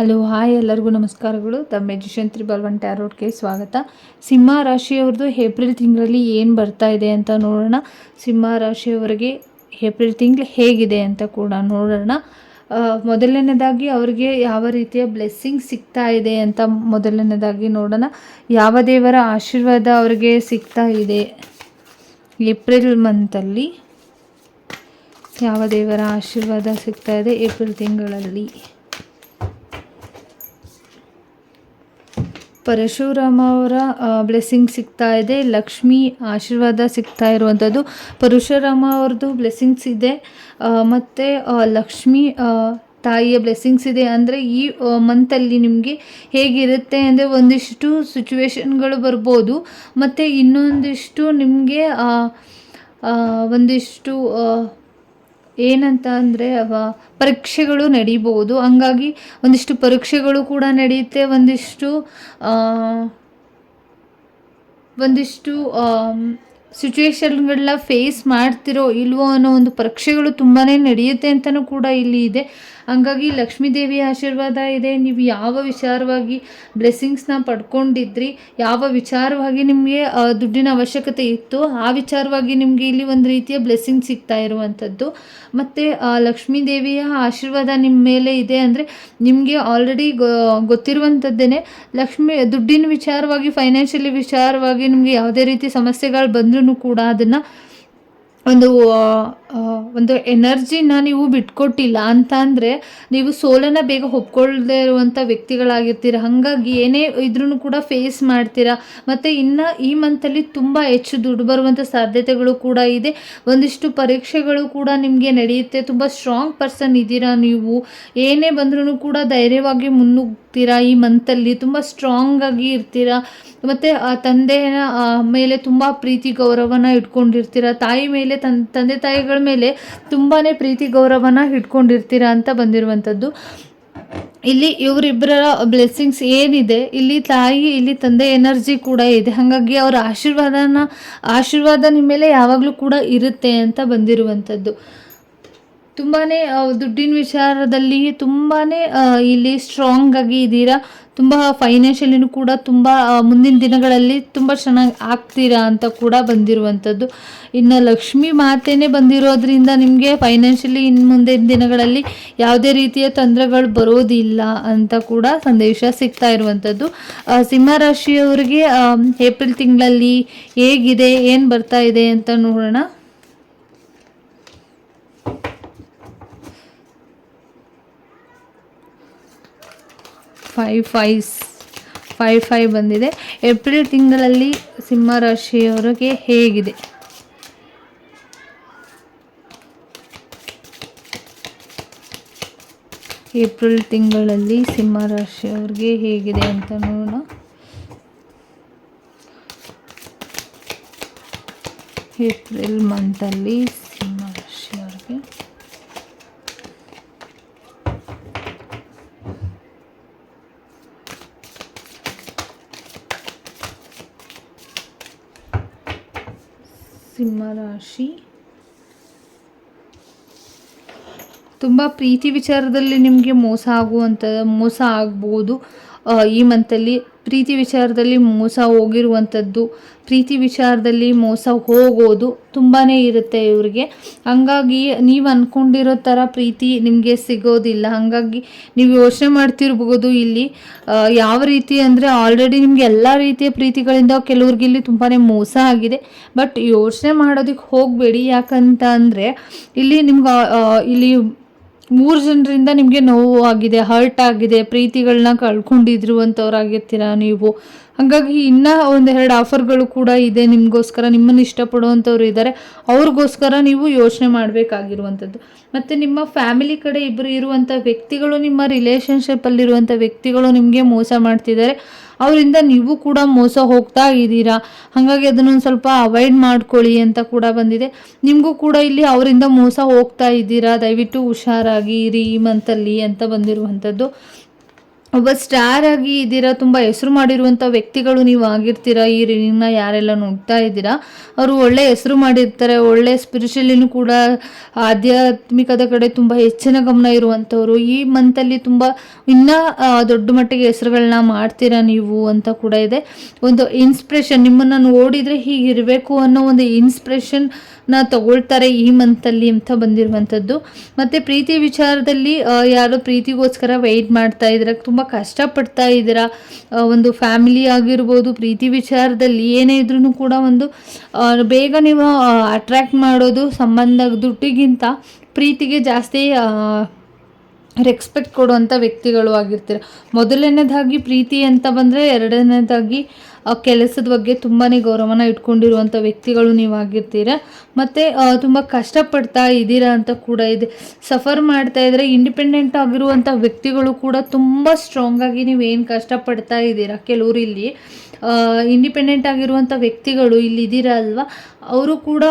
Hello, hi ಎಲ್ಲರಿಗೂ ನಮಸ್ಕಾರಗಳು. The magician triple one ಟ್ಯಾರೋಟ್ಗೆ ಸ್ವಾಗತ. ಸಿಂಹ ರಾಶಿಯವ್ರದ್ದು ಏಪ್ರಿಲ್ ತಿಂಗಳಲ್ಲಿ ಏನು ಬರ್ತಾ ಇದೆ ಅಂತ ನೋಡೋಣ. ಸಿಂಹ ರಾಶಿಯವರಿಗೆ ಏಪ್ರಿಲ್ ತಿಂಗಳು ಹೇಗಿದೆ ಅಂತ ಕೂಡ ನೋಡೋಣ. ಮೊದಲನೇದಾಗಿ ಅವರಿಗೆ ಯಾವ ರೀತಿಯ ಬ್ಲೆಸ್ಸಿಂಗ್ ಸಿಗ್ತಾ ಇದೆ ಅಂತ ಮೊದಲನೇದಾಗಿ ನೋಡೋಣ. ಯಾವ ದೇವರ ಆಶೀರ್ವಾದ ಅವರಿಗೆ ಸಿಗ್ತಾ ಇದೆ? ಏಪ್ರಿಲ್ ಮಂತಲ್ಲಿ ಯಾವ ದೇವರ ಆಶೀರ್ವಾದ ಸಿಗ್ತಾ ಇದೆ ಏಪ್ರಿಲ್ ತಿಂಗಳಲ್ಲಿ? ಪರಶುರಾಮ ಅವರ ಬ್ಲೆಸ್ಸಿಂಗ್ ಸಿಗ್ತಾ ಇದೆ, ಲಕ್ಷ್ಮಿ ಆಶೀರ್ವಾದ ಸಿಗ್ತಾ ಇರುವಂಥದ್ದು. ಪರಶುರಾಮ ಅವ್ರದ್ದು ಬ್ಲೆಸ್ಸಿಂಗ್ಸ್ ಇದೆ ಮತ್ತು ಲಕ್ಷ್ಮಿ ತಾಯಿಯ ಬ್ಲೆಸ್ಸಿಂಗ್ಸ್ ಇದೆ. ಅಂದರೆ ಈ ಮಂತಲ್ಲಿ ನಿಮಗೆ ಹೇಗಿರುತ್ತೆ ಅಂದರೆ ಒಂದಿಷ್ಟು ಸಿಚುವೇಶನ್ಗಳು ಬರ್ಬೋದು. ಮತ್ತು ಇನ್ನೊಂದಿಷ್ಟು ನಿಮಗೆ ಒಂದಿಷ್ಟು ಏನಂತ ಅಂದರೆ ಅವ ಪರೀಕ್ಷೆಗಳು ನಡೀಬೋದು ಹಂಗಾಗಿ ಒಂದಿಷ್ಟು ಪರೀಕ್ಷೆಗಳು ಕೂಡ ನಡೆಯುತ್ತೆ ಒಂದಿಷ್ಟು ಒಂದಿಷ್ಟು ಸಿಚುವೇಶನ್ಗಳನ್ನ ಫೇಸ್ ಮಾಡ್ತಿರೋ ಇಲ್ವೋ ಅನ್ನೋ ಒಂದು ಪರೀಕ್ಷೆಗಳು ತುಂಬಾ ನಡೆಯುತ್ತೆ ಅಂತಲೂ ಕೂಡ ಇಲ್ಲಿ ಇದೆ. ಹಂಗಾಗಿ ಲಕ್ಷ್ಮೀ ದೇವಿಯ ಆಶೀರ್ವಾದ ಇದೆ. ನೀವು ಯಾವ ವಿಚಾರವಾಗಿ ಬ್ಲೆಸ್ಸಿಂಗ್ಸ್ನ ಪಡ್ಕೊಂಡಿದ್ರಿ, ಯಾವ ವಿಚಾರವಾಗಿ ನಿಮಗೆ ದುಡ್ಡಿನ ಅವಶ್ಯಕತೆ ಇತ್ತು, ಆ ವಿಚಾರವಾಗಿ ನಿಮಗೆ ಇಲ್ಲಿ ಒಂದು ರೀತಿಯ ಬ್ಲೆಸ್ಸಿಂಗ್ ಸಿಗ್ತಾ ಇರುವಂಥದ್ದು. ಮತ್ತು ಲಕ್ಷ್ಮೀ ದೇವಿಯ ಆಶೀರ್ವಾದ ನಿಮ್ಮ ಮೇಲೆ ಇದೆ ಅಂದರೆ ನಿಮಗೆ ಆಲ್ರೆಡಿ ಗೊತ್ತಿರುವಂಥದ್ದೇನೆ, ಲಕ್ಷ್ಮಿ, ದುಡ್ಡಿನ ವಿಚಾರವಾಗಿ ಫೈನಾನ್ಷಿಯಲಿ ವಿಚಾರವಾಗಿ ನಿಮಗೆ ಯಾವುದೇ ರೀತಿ ಸಮಸ್ಯೆಗಳು ಬಂದ್ರೂ ಕೂಡ ಅದನ್ನು ಒಂದು ಒಂದು ಎನರ್ಜಿನ ನೀವು ಬಿಟ್ಕೊಟ್ಟಿಲ್ಲ ಅಂತ ಅಂದರೆ ನೀವು ಸೋಲನ್ನು ಬೇಗ ಒಪ್ಕೊಳ್ದೇ ಇರುವಂಥ ವ್ಯಕ್ತಿಗಳಾಗಿರ್ತೀರ. ಹಾಗಾಗಿ ಏನೇ ಇದ್ರೂ ಕೂಡ ಫೇಸ್ ಮಾಡ್ತೀರಾ. ಮತ್ತು ಇನ್ನು ಈ ಮಂತಲ್ಲಿ ತುಂಬ ಹೆಚ್ಚು ದುಡ್ಡು ಬರುವಂಥ ಸಾಧ್ಯತೆಗಳು ಕೂಡ ಇದೆ. ಒಂದಿಷ್ಟು ಪರೀಕ್ಷೆಗಳು ಕೂಡ ನಿಮಗೆ ನಡೆಯುತ್ತೆ. ತುಂಬ ಸ್ಟ್ರಾಂಗ್ ಪರ್ಸನ್ ಇದ್ದೀರಾ ನೀವು. ಏನೇ ಬಂದ್ರೂ ಕೂಡ ಧೈರ್ಯವಾಗಿ ಮುನ್ನುಗ್ತೀರಾ ಈ ಮಂತಲ್ಲಿ ತುಂಬ ಸ್ಟ್ರಾಂಗ್ ಆಗಿ ಇರ್ತೀರಾ. ಮತ್ತು ತಂದೆಯ ಮೇಲೆ ತುಂಬ ಪ್ರೀತಿ ಗೌರವನ ಇಟ್ಕೊಂಡಿರ್ತೀರ. ತಾಯಿ ಮೇಲೆ ತನ್, ತಂದೆ ತಾಯಿಗಳ ಮೇಲೆ ತುಂಬಾ ಪ್ರೀತಿ ಗೌರವನ ಇಟ್ಕೊಂಡಿರ್ತೀರ ಅಂತ ಬಂದಿರುವಂಥದ್ದು. ಇಲ್ಲಿ ಇವರಿಬ್ಬರ ಬ್ಲೆಸ್ಸಿಂಗ್ಸ್ ಏನಿದೆ, ಇಲ್ಲಿ ತಾಯಿ, ಇಲ್ಲಿ ತಂದೆ ಎನರ್ಜಿ ಕೂಡ ಇದೆ. ಹಾಗಾಗಿ ಅವರ ಆಶೀರ್ವಾದನ, ಆಶೀರ್ವಾದ ನಿಮ್ಮ ಮೇಲೆ ಯಾವಾಗಲೂ ಕೂಡ ಇರುತ್ತೆ ಅಂತ ಬಂದಿರುವಂಥದ್ದು. ತುಂಬಾ ದುಡ್ಡಿನ ವಿಚಾರದಲ್ಲಿ ತುಂಬಾ ಇಲ್ಲಿ ಸ್ಟ್ರಾಂಗ್ ಆಗಿ ಇದ್ದೀರಾ? ತುಂಬ ಫೈನಾನ್ಷಿಯಲಿನೂ ಕೂಡ ತುಂಬ ಮುಂದಿನ ದಿನಗಳಲ್ಲಿ ತುಂಬ ಚೆನ್ನಾಗಿ ಆಗ್ತೀರಾ ಅಂತ ಕೂಡ ಬಂದಿರುವಂಥದ್ದು. ಇನ್ನು ಲಕ್ಷ್ಮಿ ಮಾತೇನೆ ಬಂದಿರೋದ್ರಿಂದ ನಿಮಗೆ ಫೈನಾನ್ಷಿಯಲಿ ಇನ್ನು ಮುಂದಿನ ದಿನಗಳಲ್ಲಿ ಯಾವುದೇ ರೀತಿಯ ತೊಂದರೆಗಳು ಬರೋದಿಲ್ಲ ಅಂತ ಕೂಡ ಸಂದೇಶ ಸಿಗ್ತಾ ಇರುವಂಥದ್ದು. ಸಿಂಹರಾಶಿಯವರಿಗೆ ಏಪ್ರಿಲ್ ತಿಂಗಳಲ್ಲಿ ಹೇಗಿದೆ, ಏನು ಬರ್ತಾ ಇದೆ ಅಂತ ನೋಡೋಣ. ಫೈವ್ ಫೈವ್ಸ್ ಫೈವ್ ಫೈವ್ ಬಂದಿದೆ. ಏಪ್ರಿಲ್ ತಿಂಗಳಲ್ಲಿ ಸಿಂಹ ರಾಶಿಯವರಿಗೆ ಹೇಗಿದೆ? ಏಪ್ರಿಲ್ ತಿಂಗಳಲ್ಲಿ ಸಿಂಹ ರಾಶಿಯವರಿಗೆ ಹೇಗಿದೆ ಅಂತ ನೋಡೋಣ. ಏಪ್ರಿಲ್ ಮಂತಲ್ಲಿ ಸಿಂಹ ರಾಶಿಯವರಿಗೆ ಸಿಂಹ ರಾಶಿ. ತುಂಬ ಪ್ರೀತಿ ವಿಚಾರದಲ್ಲಿ ನಿಮಗೆ ಮೋಸ ಆಗುವಂಥ ಮೋಸ ಆಗ್ಬೋದು. ಈ ಮಂತಲ್ಲಿ ಪ್ರೀತಿ ವಿಚಾರದಲ್ಲಿ ಮೋಸ ಹೋಗಿರುವಂಥದ್ದು, ಪ್ರೀತಿ ವಿಚಾರದಲ್ಲಿ ಮೋಸ ಹೋಗೋದು ತುಂಬಾ ಇರುತ್ತೆ ಇವರಿಗೆ. ಹಂಗಾಗಿ ನೀವು ಅಂದ್ಕೊಂಡಿರೋ ಥರ ಪ್ರೀತಿ ನಿಮಗೆ ಸಿಗೋದಿಲ್ಲ. ಹಾಗಾಗಿ ನೀವು ಯೋಚನೆ ಮಾಡ್ತಿರ್ಬೋದು ಇಲ್ಲಿ. ಯಾವ ರೀತಿ ಅಂದರೆ ಆಲ್ರೆಡಿ ನಿಮಗೆ ಎಲ್ಲ ರೀತಿಯ ಪ್ರೀತಿಗಳಿಂದ ಕೆಲವ್ರಿಗೆ ಇಲ್ಲಿ ತುಂಬಾ ಮೋಸ ಆಗಿದೆ. ಬಟ್ ಯೋಚನೆ ಮಾಡೋದಕ್ಕೆ ಹೋಗಬೇಡಿ. ಯಾಕಂತ ಅಂದರೆ ಇಲ್ಲಿ ನಿಮ್ಗೆ ಇಲ್ಲಿ ಮೂರು ಜನರಿಂದ ನಿಮಗೆ ನೋವು ಆಗಿದೆ ಹರ್ಟ್ ಆಗಿದೆ ಪ್ರೀತಿಗಳನ್ನ ಕಳ್ಕೊಂಡಿರುವಂಥವ್ರಾಗಿರ್ತೀರ ನೀವು? ಹಾಗಾಗಿ ಇನ್ನೂ ಒಂದೆರಡು ಆಫರ್ಗಳು ಕೂಡ ಇದೆ ನಿಮಗೋಸ್ಕರ, ನಿಮ್ಮನ್ನು ಇಷ್ಟಪಡುವಂಥವ್ರು ಇದ್ದಾರೆ ಅವ್ರಿಗೋಸ್ಕರ ನೀವು ಯೋಚನೆ ಮಾಡಬೇಕಾಗಿರುವಂಥದ್ದು ಮತ್ತು ನಿಮ್ಮ ಫ್ಯಾಮಿಲಿ ಕಡೆ ಇಬ್ಬರು ಇರುವಂಥ ವ್ಯಕ್ತಿಗಳು, ನಿಮ್ಮ ರಿಲೇಷನ್ಶಿಪ್ಪಲ್ಲಿರುವಂಥ ವ್ಯಕ್ತಿಗಳು ನಿಮಗೆ ಮೋಸ ಮಾಡ್ತಿದ್ದಾರೆ. ಅವರಿಂದ ನೀವು ಕೂಡ ಮೋಸ ಹೋಗ್ತಾ ಇದ್ದೀರಾ? ಹಾಗಾಗಿ ಅದನ್ನೊಂದು ಸ್ವಲ್ಪ ಅವಾಯ್ಡ್ ಮಾಡ್ಕೊಳ್ಳಿ ಅಂತ ಕೂಡ ಬಂದಿದೆ. ನಿಮಗೂ ಕೂಡ ಇಲ್ಲಿ ಅವರಿಂದ ಮೋಸ ಹೋಗ್ತಾ ಇದ್ದೀರಾ? ದಯವಿಟ್ಟು ಹುಷಾರಾಗಿ ಇರಿ ಈ ಮಂತಲ್ಲಿ ಅಂತ ಬಂದಿರುವಂಥದ್ದು. ಒಬ್ಬ ಸ್ಟಾರ್ ಆಗಿ ಇದ್ದೀರಾ, ತುಂಬ ಹೆಸರು ಮಾಡಿರುವಂಥ ವ್ಯಕ್ತಿಗಳು ನೀವು ಆಗಿರ್ತೀರಾ, ಈ ರೀನ ಯಾರೆಲ್ಲ ನೋಡ್ತಾ ಇದ್ದೀರಾ, ಅವರು ಒಳ್ಳೆ ಹೆಸರು ಮಾಡಿರ್ತಾರೆ, ಒಳ್ಳೆ ಸ್ಪಿರಿಚುಲಿನೂ ಕೂಡ ಆಧ್ಯಾತ್ಮಿಕದ ಕಡೆ ತುಂಬ ಹೆಚ್ಚಿನ ಗಮನ ಇರುವಂಥವ್ರು ಈ ಮಂತಲ್ಲಿ ತುಂಬ ಇನ್ನೂ ದೊಡ್ಡ ಮಟ್ಟಿಗೆ ಹೆಸರುಗಳನ್ನ ಮಾಡ್ತೀರಾ ನೀವು ಅಂತ ಕೂಡ ಇದೆ. ಒಂದು ಇನ್ಸ್ಪಿರೇಷನ್ ನಿಮ್ಮನ್ನು ನೋಡಿದರೆ ಹೀಗಿರಬೇಕು ಅನ್ನೋ ಒಂದು ಇನ್ಸ್ಪಿರೇಷನ್ ನ ತಗೊಳ್ತಾರೆ ಈ ಮಂತಲ್ಲಿ ಅಂತ ಬಂದಿರುವಂಥದ್ದು. ಮತ್ತು ಪ್ರೀತಿ ವಿಚಾರದಲ್ಲಿ ಯಾರು ಪ್ರೀತಿಗೋಸ್ಕರ ವೆಯ್ಟ್ ಮಾಡ್ತಾ ಇದ್ದೀರಾ, ತುಂಬ ಕಷ್ಟಪಡ್ತಾ ಇದ್ದೀರಾ ಒಂದು ಫ್ಯಾಮಿಲಿ ಆಗಿರ್ಬೋದು, ಪ್ರೀತಿ ವಿಚಾರದಲ್ಲಿ ಏನೇ ಇದ್ರೂ ಕೂಡ ಒಂದು ಬೇಗ ನೀವು ಅಟ್ರ್ಯಾಕ್ಟ್ ಮಾಡೋದು, ಸಂಬಂಧ ದುಡ್ಡಿಗಿಂತ ಪ್ರೀತಿಗೆ ಜಾಸ್ತಿ ರೆಕ್ಸ್ಪೆಕ್ಟ್ ಕೊಡುವಂಥ ವ್ಯಕ್ತಿಗಳು ಆಗಿರ್ತೀರ. ಮೊದಲನೇದಾಗಿ ಪ್ರೀತಿ ಅಂತ ಬಂದರೆ ಎರಡನೇದಾಗಿ ಆ ಕೆಲಸದ ಬಗ್ಗೆ ತುಂಬಾ ಗೌರವನ ಇಟ್ಕೊಂಡಿರುವಂಥ ವ್ಯಕ್ತಿಗಳು ನೀವು ಆಗಿರ್ತೀರ ಮತ್ತು ತುಂಬ ಕಷ್ಟಪಡ್ತಾ ಇದ್ದೀರಾ ಅಂತ ಕೂಡ ಇದೆ. ಸಫರ್ ಮಾಡ್ತಾ ಇದ್ದರೆ ಇಂಡಿಪೆಂಡೆಂಟ್ ಆಗಿರುವಂಥ ವ್ಯಕ್ತಿಗಳು ಕೂಡ ತುಂಬ ಸ್ಟ್ರಾಂಗ್ ಆಗಿ ನೀವು ಏನು ಕಷ್ಟಪಡ್ತಾ ಇದ್ದೀರಾ? ಕೆಲವರು ಇಲ್ಲಿ ಇಂಡಿಪೆಂಡೆಂಟ್ ಆಗಿರುವಂಥ ವ್ಯಕ್ತಿಗಳು ಇಲ್ಲಿ ಇದ್ದೀರಾ ಅಲ್ವಾ? ಅವರು ಕೂಡ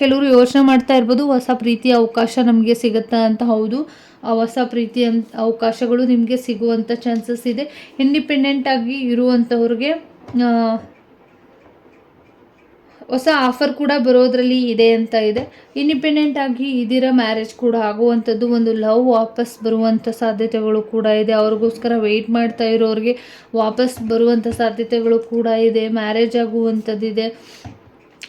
ಕೆಲವರು ಯೋಚನೆ ಮಾಡ್ತಾ ಇರ್ಬೋದು, ಹೊಸ ಪ್ರೀತಿಯ ಅವಕಾಶ ನಮಗೆ ಸಿಗುತ್ತಾ ಅಂತ. ಹೌದು, ಆ ಹೊಸ ಪ್ರೀತಿಯ ಅವಕಾಶಗಳು ನಿಮಗೆ ಸಿಗುವಂಥ ಚಾನ್ಸಸ್ ಇದೆ. ಇಂಡಿಪೆಂಡೆಂಟ್ ಆಗಿ ಇರುವಂಥವ್ರಿಗೆ ಹೊಸ ಆಫರ್ ಕೂಡ ಬರೋದ್ರಲ್ಲಿ ಇದೆ ಅಂತ ಇದೆ. ಇಂಡಿಪೆಂಡೆಂಟ್ ಆಗಿ ಇದಿರ ಮ್ಯಾರೇಜ್ ಕೂಡ ಆಗುವಂಥದ್ದು ಒಂದು ಲವ್ ವಾಪಸ್ ಬರುವಂಥ ಸಾಧ್ಯತೆಗಳು ಕೂಡ ಇದೆ. ಅವ್ರಿಗೋಸ್ಕರ ವೆಯ್ಟ್ ಮಾಡ್ತಾ ಇರೋರಿಗೆ ವಾಪಸ್ ಬರುವಂಥ ಸಾಧ್ಯತೆಗಳು ಕೂಡ ಇದೆ. ಮ್ಯಾರೇಜ್ ಆಗುವಂಥದ್ದಿದೆ.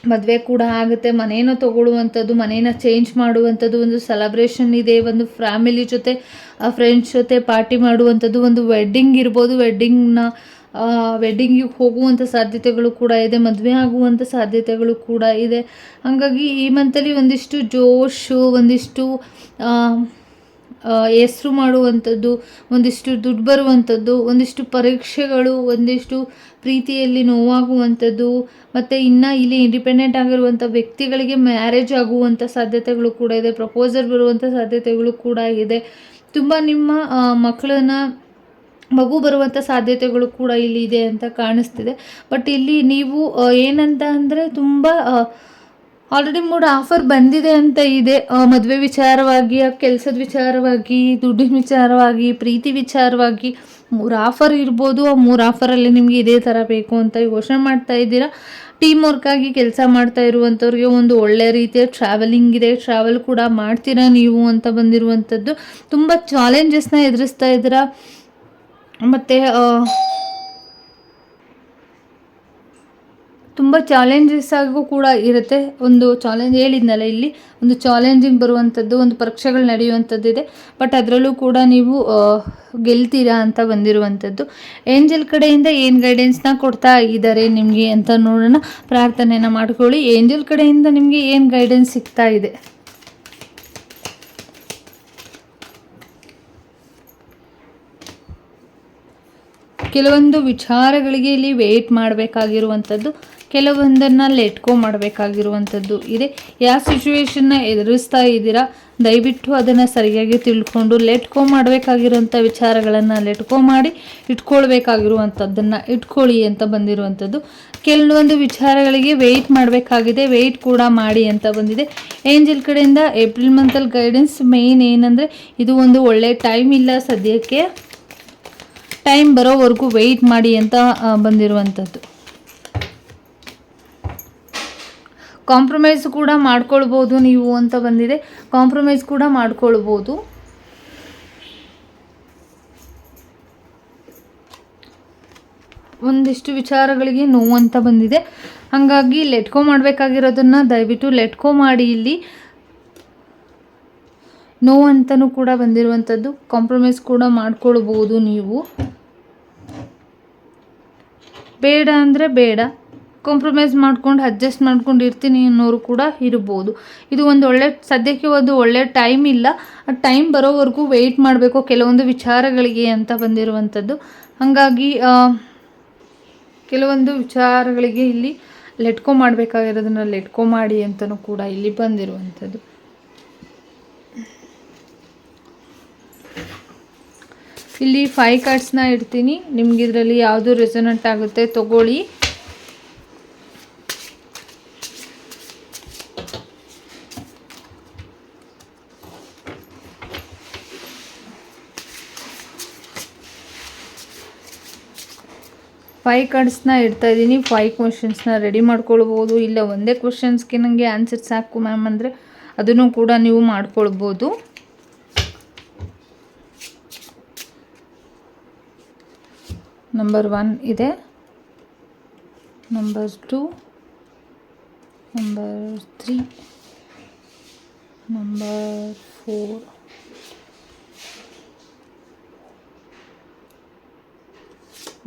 ಮದುವೆ ಕೂಡ ಆಗುತ್ತೆ. ಮನೇನ ತಗೊಳ್ಳುವಂಥದ್ದು, ಮನೇನ ಚೇಂಜ್ ಮಾಡುವಂಥದ್ದು ಒಂದು ಸೆಲೆಬ್ರೇಷನ್ ಇದೆ. ಒಂದು ಫ್ಯಾಮಿಲಿ ಜೊತೆ ಫ್ರೆಂಡ್ಸ್ ಜೊತೆ ಪಾರ್ಟಿ ಮಾಡುವಂಥದ್ದು ಒಂದು ವೆಡ್ಡಿಂಗ್ ಇರ್ಬೋದು. ವೆಡ್ಡಿಂಗ್ನ ವೆಡ್ಡಿಂಗಿಗೆ ಹೋಗುವಂಥ ಸಾಧ್ಯತೆಗಳು ಕೂಡ ಇದೆ. ಮದುವೆ ಆಗುವಂಥ ಸಾಧ್ಯತೆಗಳು ಕೂಡ ಇದೆ. ಹಾಗಾಗಿ ಈ ಮಂತಲ್ಲಿ ಒಂದಿಷ್ಟು ಜೋಶು, ಒಂದಿಷ್ಟು ಹೆಸ್ರು ಮಾಡುವಂಥದ್ದು, ಒಂದಿಷ್ಟು ದುಡ್ಡು ಬರುವಂಥದ್ದು, ಒಂದಿಷ್ಟು ಪರೀಕ್ಷೆಗಳು, ಒಂದಿಷ್ಟು ಪ್ರೀತಿಯಲ್ಲಿ ನೋವಾಗುವಂಥದ್ದು, ಮತ್ತು ಇನ್ನು ಇಲ್ಲಿ ಇಂಡಿಪೆಂಡೆಂಟ್ ಆಗಿರುವಂಥ ವ್ಯಕ್ತಿಗಳಿಗೆ ಮ್ಯಾರೇಜ್ ಆಗುವಂಥ ಸಾಧ್ಯತೆಗಳು ಕೂಡ ಇದೆ ಪ್ರಪೋಸಲ್ ಬರುವಂಥ ಸಾಧ್ಯತೆಗಳು ಕೂಡ ಇದೆ. ತುಂಬ ನಿಮ್ಮ ಮಕ್ಕಳನ್ನ, ಮಗು ಬರುವಂಥ ಸಾಧ್ಯತೆಗಳು ಕೂಡ ಇಲ್ಲಿ ಇದೆ ಅಂತ ಕಾಣಿಸ್ತಿದೆ. ಬಟ್ ಇಲ್ಲಿ ನೀವು ಏನಂತ ಅಂದರೆ ತುಂಬ ಆಲ್ರೆಡಿ ಮೂರು ಆಫರ್ ಬಂದಿದೆ ಅಂತ ಇದೆ. ಮದುವೆ ವಿಚಾರವಾಗಿ ಕೆಲಸದ ವಿಚಾರವಾಗಿ, ದುಡ್ಡಿನ ವಿಚಾರವಾಗಿ, ಪ್ರೀತಿ ವಿಚಾರವಾಗಿ ಮೂರು ಆಫರ್ ಇರ್ಬೋದು. ಆ ಮೂರು ಆಫರಲ್ಲಿ ನಿಮಗೆ ಇದೇ ಥರ ಬೇಕು ಅಂತ ಯೋಚನೆ ಮಾಡ್ತಾ ಇದ್ದೀರಾ? ಟೀಮ್ ವರ್ಕಾಗಿ ಕೆಲಸ ಮಾಡ್ತಾ ಇರುವಂಥವ್ರಿಗೆ ಒಂದು ಒಳ್ಳೆಯ ರೀತಿಯ ಟ್ರಾವೆಲಿಂಗ್ ಇದೆ. ಟ್ರಾವೆಲ್ ಕೂಡ ಮಾಡ್ತೀರಾ ನೀವು ಅಂತ ಬಂದಿರುವಂಥದ್ದು. ತುಂಬ ಚಾಲೆಂಜಸ್ನ ಎದುರಿಸ್ತಾ ಇದ್ದೀರಾ? ಮತ್ತು ತುಂಬ ಚಾಲೆಂಜಸ್ ಆಗೂ ಕೂಡ ಇರುತ್ತೆ. ಒಂದು ಚಾಲೆಂಜ್ ಹೇಳಿದ್ನಲ್ಲ ಇಲ್ಲಿ, ಒಂದು ಚಾಲೆಂಜಿಂಗ್ ಬರುವಂಥದ್ದು ಒಂದು ಪರೀಕ್ಷೆಗಳು ನಡೆಯುವಂಥದ್ದು ಇದೆ. ಬಟ್ ಅದರಲ್ಲೂ ಕೂಡ ನೀವು ಗೆಲ್ತೀರಾ ಅಂತ ಬಂದಿರುವಂಥದ್ದು ಏಂಜಲ್ ಕಡೆಯಿಂದ ಏನು ಗೈಡೆನ್ಸ್ನ ಕೊಡ್ತಾ ಇದ್ದಾರೆ ನಿಮಗೆ ಅಂತ ನೋಡೋಣ. ಪ್ರಾರ್ಥನೆನ ಮಾಡ್ಕೊಳ್ಳಿ. ಏಂಜಲ್ ಕಡೆಯಿಂದ ನಿಮಗೆ ಏನು ಗೈಡೆನ್ಸ್ ಸಿಗ್ತಾ ಇದೆ? ಕೆಲವೊಂದು ವಿಚಾರಗಳಿಗೆ ಇಲ್ಲಿ ವೇಟ್ ಮಾಡಬೇಕಾಗಿರುವಂಥದ್ದು ಕೆಲವೊಂದನ್ನು ಲೆಟ್ಕೋ ಮಾಡಬೇಕಾಗಿರುವಂಥದ್ದು ಇದೆ. ಯಾವ ಸಿಚುವೇಶನ್ನ ಎದುರಿಸ್ತಾ ಇದ್ದೀರಾ? ದಯವಿಟ್ಟು ಅದನ್ನು ಸರಿಯಾಗಿ ತಿಳ್ಕೊಂಡು ಲೆಟ್ಕೋ ಮಾಡಬೇಕಾಗಿರುವಂಥ ವಿಚಾರಗಳನ್ನು ಲೆಟ್ಕೋ ಮಾಡಿ ಇಟ್ಕೊಳ್ಬೇಕಾಗಿರುವಂಥದ್ದನ್ನು ಇಟ್ಕೊಳ್ಳಿ ಅಂತ ಬಂದಿರುವಂಥದ್ದು. ಕೆಲವೊಂದು ವಿಚಾರಗಳಿಗೆ ವೆಯ್ಟ್ ಮಾಡಬೇಕಾಗಿದೆ. ವೆಯ್ಟ್ ಕೂಡ ಮಾಡಿ ಅಂತ ಬಂದಿದೆ. ಏಂಜಲ್ ಕಡೆಯಿಂದ ಏಪ್ರಿಲ್ ಮಂತಲ್ಲಿ ಗೈಡೆನ್ಸ್ ಮೇಯ್ನ್ ಏನಂದರೆ ಇದು ಒಂದು ಒಳ್ಳೆ ಟೈಮ್ ಇಲ್ಲ ಸದ್ಯಕ್ಕೆ. ಟೈಮ್ ಬರೋವರೆಗೂ ವೆಯ್ಟ್ ಮಾಡಿ ಅಂತ ಬಂದಿರುವಂಥದ್ದು. ಕಾಂಪ್ರಮೈಸ್ ಕೂಡ ಮಾಡ್ಕೊಳ್ಬೋದು ನೀವು ಅಂತ ಬಂದಿದೆ. ಕಾಂಪ್ರಮೈಸ್ ಕೂಡ ಮಾಡ್ಕೊಳ್ಬೋದು. ಒಂದಿಷ್ಟು ವಿಚಾರಗಳಿಗೆ ನೋವು ಅಂತ ಬಂದಿದೆ. ಹಾಗಾಗಿ ಲೆಟ್ಕೋ ಮಾಡಬೇಕಾಗಿರೋದನ್ನು ದಯವಿಟ್ಟು ಲೆಟ್ಕೋ ಮಾಡಿ ಇಲ್ಲಿ. ನೋವು ಅಂತಲೂ ಕೂಡ ಬಂದಿರುವಂಥದ್ದು. ಕಾಂಪ್ರಮೈಸ್ ಕೂಡ ಮಾಡ್ಕೊಳ್ಬೋದು ನೀವು. ಬೇಡ ಅಂದರೆ ಬೇಡ. ಕಾಂಪ್ರಮೈಸ್ ಮಾಡ್ಕೊಂಡು ಅಡ್ಜಸ್ಟ್ ಮಾಡ್ಕೊಂಡು ಇರ್ತೀನಿ ಅನ್ನೋರು ಕೂಡ ಇರ್ಬೋದು. ಇದು ಒಂದು ಒಳ್ಳೆ, ಸದ್ಯಕ್ಕೆ ಒಂದು ಒಳ್ಳೆ ಟೈಮ್ ಇಲ್ಲ. ಆ ಟೈಮ್ ಬರೋವರೆಗೂ ವೆಯ್ಟ್ ಮಾಡಬೇಕು ಕೆಲವೊಂದು ವಿಚಾರಗಳಿಗೆ ಅಂತ ಬಂದಿರುವಂಥದ್ದು. ಹಾಗಾಗಿ ಕೆಲವೊಂದು ವಿಚಾರಗಳಿಗೆ ಇಲ್ಲಿ ಲೆಟ್ಕೊ ಮಾಡಬೇಕಾಗಿರೋದನ್ನ ಲೆಟ್ಕೊ ಮಾಡಿ ಅಂತಲೂ ಕೂಡ ಇಲ್ಲಿ ಬಂದಿರುವಂಥದ್ದು. ಇಲ್ಲಿ ಫೈವ್ ಕಾರ್ಡ್ಸ್ನ ಇಡ್ತೀನಿ. ನಿಮ್ಗೆ ಇದರಲ್ಲಿ ಯಾವುದು ರೆಸೊನೆಂಟ್ ಆಗುತ್ತೆ ತಗೊಳ್ಳಿ. ಫೈವ್ ಕಾರ್ಡ್ಸ್ನ ಇಡ್ತಾ ಇದ್ದೀನಿ. ಫೈವ್ ಕ್ವಶನ್ಸ್ನ ರೆಡಿ ಮಾಡ್ಕೊಳ್ಬೋದು. ಇಲ್ಲ, ಒಂದೇ ಕ್ವಶನ್ಸ್ಗೆ ನನಗೆ ಆನ್ಸರ್ ಸಾಕು ಮ್ಯಾಮ್ ಅಂದರೆ ಅದನ್ನು ಕೂಡ ನೀವು ಮಾಡ್ಕೊಳ್ಬೋದು. ನಂಬರ್ ಒನ್ ಇದೆ. Number two number three number four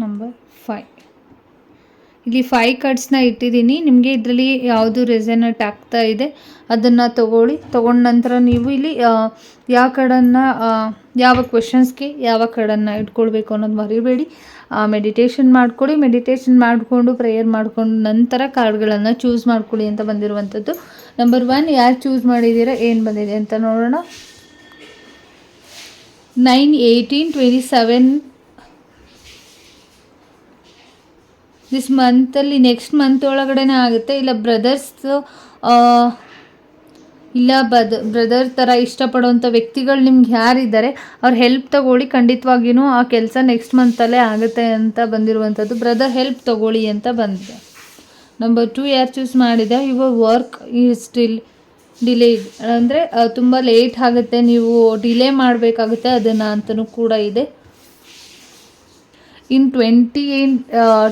number five ಇಲ್ಲಿ ಫೈವ್ ಕಾರ್ಡ್ಸ್ನ ಇಟ್ಟಿದ್ದೀನಿ. ನಿಮಗೆ ಇದರಲ್ಲಿ ಯಾವುದು ರೆಸನೇಟ್ ಆಗ್ತಾ ಇದೆ, ಅದನ್ನು ತಗೊಳ್ಳಿ. ತಗೊಂಡ ನಂತರ ನೀವು ಇಲ್ಲಿ ಯಾವ ಕಾರ್ಡನ್ನು ಯಾವ ಕ್ವೆಶನ್ಸ್ಗೆ ಯಾವ ಕಾರ್ಡನ್ನು ಇಟ್ಕೊಳ್ಬೇಕು ಅನ್ನೋದು ಮರಿಬೇಡಿ. ಮೆಡಿಟೇಷನ್ ಮಾಡ್ಕೊಳ್ಳಿ ಮೆಡಿಟೇಷನ್ ಮಾಡಿಕೊಂಡು ಪ್ರೇಯರ್ ಮಾಡಿಕೊಂಡು ನಂತರ ಕಾರ್ಡ್ಗಳನ್ನು ಚೂಸ್ ಮಾಡ್ಕೊಳ್ಳಿ ಅಂತ ಬಂದಿರುವಂಥದ್ದು. ನಂಬರ್ ಒನ್ ಯಾರು ಚೂಸ್ ಮಾಡಿದ್ದೀರಾ ಏನು ಬಂದಿದೆ ಅಂತ ನೋಡೋಣ. Nine eighteen twenty seven this ಮಂತಲ್ಲಿ next month ಒಳಗಡೆನೇ ಆಗುತ್ತೆ. ಇಲ್ಲ ಬ್ರದರ್ಸ್ ಇಲ್ಲ ಬದ ಬ್ರದರ್ ಥರ ಇಷ್ಟಪಡುವಂಥ ವ್ಯಕ್ತಿಗಳು ನಿಮ್ಗೆ ಯಾರಿದ್ದಾರೆ, ಅವ್ರ ಹೆಲ್ಪ್ ತಗೊಳ್ಳಿ. ಖಂಡಿತವಾಗಿಯೂ ಆ ಕೆಲಸ ನೆಕ್ಸ್ಟ್ ಮಂತಲ್ಲೇ ಆಗುತ್ತೆ ಅಂತ ಬಂದಿರುವಂಥದ್ದು. ಬ್ರದರ್ ಹೆಲ್ಪ್ ತಗೊಳ್ಳಿ ಅಂತ ಬಂದಿದೆ. ನಂಬರ್ ಟು ಯಾರು ಚೂಸ್ ಮಾಡಿದೆ? ಯುವರ್ ವರ್ಕ್ ಈ ಸ್ಟಿಲ್ ಡಿಲೇ ಅಂದರೆ ತುಂಬ ಲೇಟ್ ಆಗುತ್ತೆ. ನೀವು ಡಿಲೇ ಮಾಡಬೇಕಾಗುತ್ತೆ. ಅದನ್ನು ಅಂತಲೂ ಕೂಡ ಇದೆ. ಇನ್ ಟ್ವೆಂಟಿ ಏನ್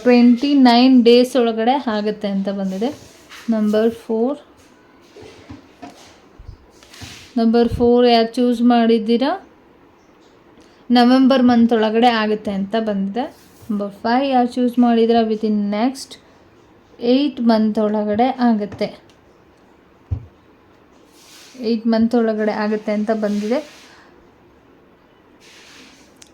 ಟ್ವೆಂಟಿ ನೈನ್ ಡೇಸ್ ಒಳಗಡೆ ಆಗುತ್ತೆ ಅಂತ ಬಂದಿದೆ. ನಂಬರ್ ಫೋರ್ ನಂಬರ್ ಫೋರ್ ಯಾರು ಚೂಸ್ ಮಾಡಿದ್ದೀರಾ? ನವೆಂಬರ್ ಮಂತ್ ಒಳಗಡೆ ಆಗುತ್ತೆ ಅಂತ ಬಂದಿದೆ. ನಂಬರ್ ಫೈವ್ ಯಾರು ಚೂಸ್ ಮಾಡಿದ್ದೀರಾ ವಿತಿನ್ ನೆಕ್ಸ್ಟ್ ಏಯ್ಟ್ ಮಂತ್ ಒಳಗಡೆ ಆಗುತ್ತೆ. ಏಯ್ಟ್ ಮಂತ್ ಒಳಗಡೆ ಆಗುತ್ತೆ ಅಂತ ಬಂದಿದೆ.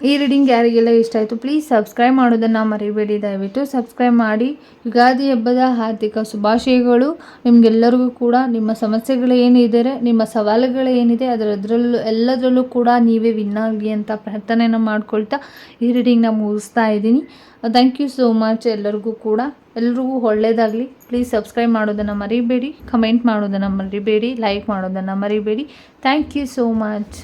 ಈ ರೀಡಿಂಗ್ ಯಾರಿಗೆಲ್ಲ ಇಷ್ಟ ಆಯಿತು ಪ್ಲೀಸ್ ಸಬ್ಸ್ಕ್ರೈಬ್ ಮಾಡೋದನ್ನು ಮರಿಬೇಡಿ. ದಯವಿಟ್ಟು ಸಬ್ಸ್ಕ್ರೈಬ್ ಮಾಡಿ. ಯುಗಾದಿ ಹಬ್ಬದ ಹಾರ್ದಿಕ ಶುಭಾಶಯಗಳು. ನಿಮಗೆಲ್ಲರಿಗೂ ಕೂಡ ನಿಮ್ಮ ಸಮಸ್ಯೆಗಳು ಏನಿದ್ದಾರೆ ನಿಮ್ಮ ಸವಾಲುಗಳು ಏನಿದೆ, ಅದರದ್ರಲ್ಲೂ, ಎಲ್ಲದರಲ್ಲೂ ಕೂಡ ನೀವೇ ವಿನ್ ಆಗಲಿ ಅಂತ ಪ್ರಾರ್ಥನೆಯನ್ನು ಮಾಡ್ಕೊಳ್ತಾ ಈ ರೀಡಿಂಗ್ನ ಮುಗಿಸ್ತಾ ಇದ್ದೀನಿ. ಥ್ಯಾಂಕ್ ಯು ಸೋ ಮಚ್ ಎಲ್ಲರಿಗೂ ಕೂಡ. ಎಲ್ರಿಗೂ ಒಳ್ಳೆಯದಾಗಲಿ ಪ್ಲೀಸ್ ಸಬ್ಸ್ಕ್ರೈಬ್ ಮಾಡೋದನ್ನು ಮರಿಬೇಡಿ. ಕಮೆಂಟ್ ಮಾಡೋದನ್ನು ಮರಿಬೇಡಿ. ಲೈಕ್ ಮಾಡೋದನ್ನು ಮರಿಬೇಡಿ. Thank you so much